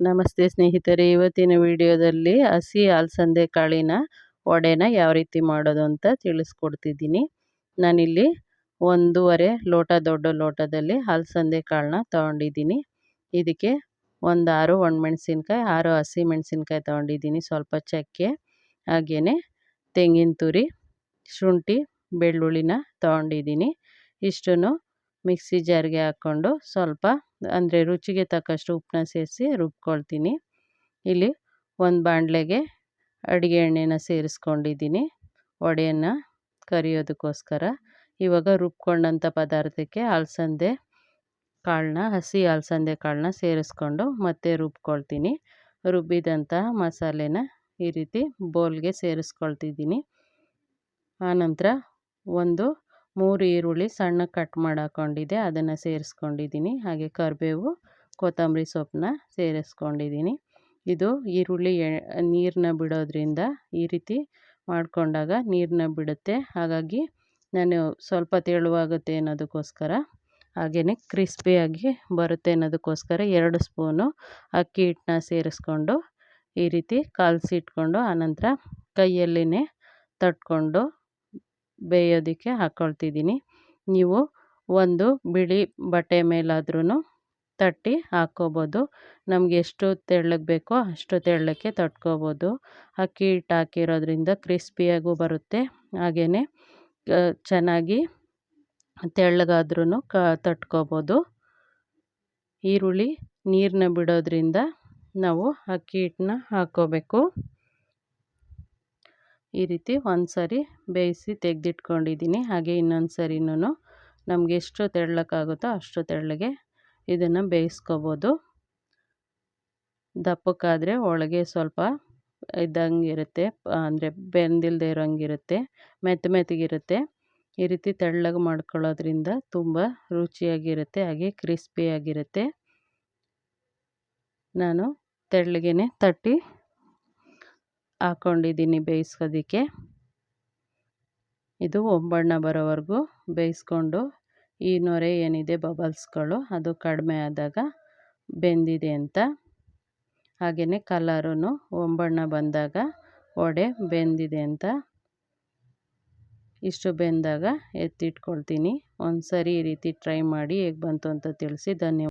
ನಮಸ್ತೆ ಸ್ನೇಹಿತರೆ, ಇವತ್ತಿನ ವಿಡಿಯೋದಲ್ಲಿ ಹಸಿ ಅಲಸಂದೆ ಕಾಳಿನ ವಡೆನ ಯಾವ ರೀತಿ ಮಾಡೋದು ಅಂತ ತಿಳಿಸ್ಕೊಡ್ತಿದ್ದೀನಿ. ನಾನಿಲ್ಲಿ ಒಂದೂವರೆ ಲೋಟ, ದೊಡ್ಡ ಲೋಟದಲ್ಲಿ ಅಲಸಂದೆ ಕಾಳನ್ನ ತೊಗೊಂಡಿದ್ದೀನಿ. ಇದಕ್ಕೆ ಒಂದು ಆರು ಒಣಮೆಣ್ಸಿನ್ಕಾಯಿ, ಆರು ಹಸಿ ಮೆಣಸಿನ್ಕಾಯಿ ತೊಗೊಂಡಿದ್ದೀನಿ. ಸ್ವಲ್ಪ ಚಕ್ಕೆ ಹಾಗೆಯೇ ತೆಂಗಿನ ತುರಿ, ಶುಂಠಿ, ಬೆಳ್ಳುಳ್ಳಿನ ತೊಗೊಂಡಿದ್ದೀನಿ. ಇಷ್ಟನ್ನು ಮಿಕ್ಸಿ ಜಾರ್ಗೆ ಹಾಕ್ಕೊಂಡು ಸ್ವಲ್ಪ, ಅಂದರೆ ರುಚಿಗೆ ತಕ್ಕಷ್ಟು ಉಪ್ಪನ್ನ ಸೇರಿಸಿ ರುಬ್ಕೊಳ್ತೀನಿ. ಇಲ್ಲಿ ಒಂದು ಬಾಣಲೆಗೆ ಅಡುಗೆ ಎಣ್ಣೆನ ಸೇರಿಸ್ಕೊಂಡಿದ್ದೀನಿ. ವಡೆಯನ್ನು ಕರಿಯೋದಕ್ಕೋಸ್ಕರ. ಇವಾಗ ರುಬ್ಕೊಂಡಂಥ ಪದಾರ್ಥಕ್ಕೆ ಅಲಸಂದೆ ಕಾಳನ್ನ ಹಸಿ ಅಲಸಂದೆ ಕಾಳನ್ನ ಸೇರಿಸ್ಕೊಂಡು ಮತ್ತೆ ರುಬ್ಕೊಳ್ತೀನಿ. ರುಬ್ಬಿದಂಥ ಮಸಾಲೆನ ಈ ರೀತಿ ಬೌಲ್ಗೆ ಸೇರಿಸ್ಕೊಳ್ತಿದ್ದೀನಿ. ಆನಂತರ ಒಂದು ಮೂರು ಈರುಳ್ಳಿ ಸಣ್ಣ ಕಟ್ ಮಾಡಾಕೊಂಡಿದ್ದೆ, ಅದನ್ನು ಸೇರಿಸ್ಕೊಂಡಿದ್ದೀನಿ. ಹಾಗೆ ಕರಿಬೇವು, ಕೊತ್ತಂಬರಿ ಸೊಪ್ಪನ್ನ ಸೇರಿಸ್ಕೊಂಡಿದ್ದೀನಿ. ಇದು ಈರುಳ್ಳಿ ನೀರನ್ನ ಬಿಡೋದ್ರಿಂದ ಈ ರೀತಿ ಮಾಡಿಕೊಂಡಾಗ ನೀರನ್ನ ಬಿಡುತ್ತೆ. ಹಾಗಾಗಿ ನಾನು ಸ್ವಲ್ಪ ತೆಳುವಾಗುತ್ತೆ ಅನ್ನೋದಕ್ಕೋಸ್ಕರ ಹಾಗೆಯೇ ಕ್ರಿಸ್ಪಿಯಾಗಿ ಬರುತ್ತೆ ಅನ್ನೋದಕ್ಕೋಸ್ಕರ ಎರಡು ಸ್ಪೂನು ಅಕ್ಕಿ ಹಿಟ್ಟನ್ನ ಸೇರಿಸ್ಕೊಂಡು ಈ ರೀತಿ ಕಲಸಿಟ್ಕೊಂಡು ಆನಂತರ ಕೈಯಲ್ಲೇ ತಟ್ಕೊಂಡು ಬೇಯೋದಕ್ಕೆ ಹಾಕ್ಕೊಳ್ತಿದ್ದೀನಿ ನೀವು ಒಂದು ಬಿಳಿ ಬಟ್ಟೆ ಮೇಲಾದ್ರೂ ತಟ್ಟಿ ಹಾಕ್ಕೋಬೋದು. ನಮಗೆ ಎಷ್ಟು ತೆಳ್ಳಗೆ ಬೇಕೋ ಅಷ್ಟು ತೆಳ್ಳಕ್ಕೆ ತಟ್ಕೋಬೋದು. ಅಕ್ಕಿ ಹಿಟ್ಟು ಹಾಕಿರೋದ್ರಿಂದ ಕ್ರಿಸ್ಪಿಯಾಗೂ ಬರುತ್ತೆ. ಹಾಗೆಯೇ ಚೆನ್ನಾಗಿ ತೆಳ್ಳಗಾದ್ರೂ ಕ, ತಟ್ಕೋಬೋದು. ಈರುಳ್ಳಿ ನೀರನ್ನ ಬಿಡೋದ್ರಿಂದ ನಾವು ಅಕ್ಕಿ ಹಿಟ್ಟನ್ನ ಹಾಕ್ಕೋಬೇಕು. ಈ ರೀತಿ ಒಂದು ಸರಿ ಬೇಯಿಸಿ ತೆಗೆದಿಟ್ಕೊಂಡಿದ್ದೀನಿ. ಹಾಗೆ ಇನ್ನೊಂದು ಸರಿನೂ ನಮಗೆ ಎಷ್ಟು ತೆಳ್ಳಕ್ಕಾಗುತ್ತೋ ಅಷ್ಟು ತೆಳ್ಳಗೆ ಇದನ್ನು ಬೇಯಿಸ್ಕೋಬೋದು. ದಪ್ಪಕ್ಕಾದರೆ ಒಳಗೆ ಸ್ವಲ್ಪ ಇದ್ದಂಗೆ ಇರುತ್ತೆ ಅಂದರೆ ಬೆಂದಿಲ್ಲದೆ ಇರೋಂಗಿರುತ್ತೆ, ಮೆತ್ತ ಮೆತ್ತಗಿರುತ್ತೆ. ಈ ರೀತಿ ತೆಳ್ಳಗೆ ಮಾಡ್ಕೊಳ್ಳೋದ್ರಿಂದ ತುಂಬ ರುಚಿಯಾಗಿರುತ್ತೆ, ಹಾಗೆ ಕ್ರಿಸ್ಪಿಯಾಗಿರುತ್ತೆ. ನಾನು ತೆಳ್ಳಗೆ ತಟ್ಟಿ ಹಾಕ್ಕೊಂಡಿದ್ದೀನಿ ಬೇಯಿಸೋದಕ್ಕೆ ಇದು ಒಂಬಣ್ಣ ಬರೋವರೆಗೂ ಬೇಯಿಸ್ಕೊಂಡು ಈ ನೊರೆ ಏನಿದೆ ಬಬಲ್ಸ್ಗಳು ಅದು ಕಡಿಮೆ ಆದಾಗ ಬೆಂದಿದೆ ಅಂತ. ಹಾಗೆಯೇ ಕಲರೂ ಒಂಬಣ್ಣ ಬಂದಾಗ ವಡೆ ಬೆಂದಿದೆ ಅಂತ. ಇಷ್ಟು ಬೆಂದಾಗ ಎತ್ತಿಟ್ಕೊಳ್ತೀನಿ. ಒಂದು ಸರಿ ಈ ರೀತಿ ಟ್ರೈ ಮಾಡಿ ಹೇಗೆ ಬಂತು ಅಂತ ತಿಳಿಸಿ. ಧನ್ಯವಾದ.